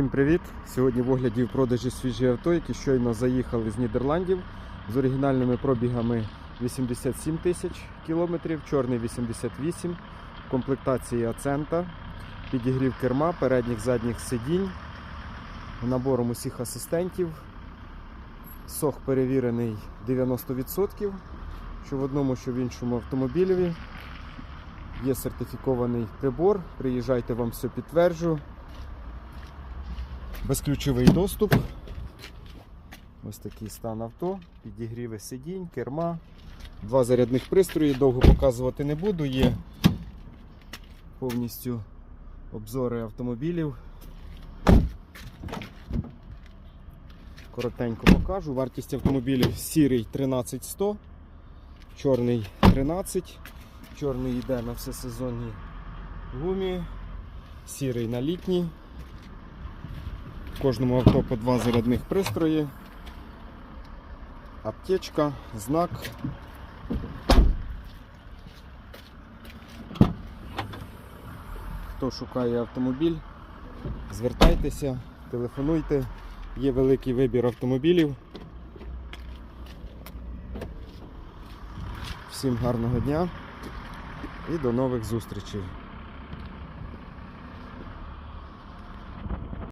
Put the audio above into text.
Всім привіт! Сьогодні в огляді в продажі свіжі авто, які щойно заїхали з Нідерландів з оригінальними пробігами 87 тисяч кілометрів, чорний 88, в комплектації Ацента, підігрів керма, передніх задніх сидінь, набором усіх асистентів. Сох перевірений 90%, що в одному, що в іншому автомобілі. Є сертифікований прибор. Приїжджайте, вам все підтверджу. Безключовий доступ. Ось такий стан авто, підігріви сидінь, керма, два зарядних пристрої, довго показувати не буду. Є повністю обзори автомобілів. Коротенько покажу. Вартість автомобілів сірий 13100, чорний 13, чорний йде на всесезонній гумі, сірий на літній. Кожному авто по два зарядних пристрої, аптечка, знак. Хто шукає автомобіль, звертайтеся, телефонуйте, є великий вибір автомобілів. Всім гарного дня і до нових зустрічей.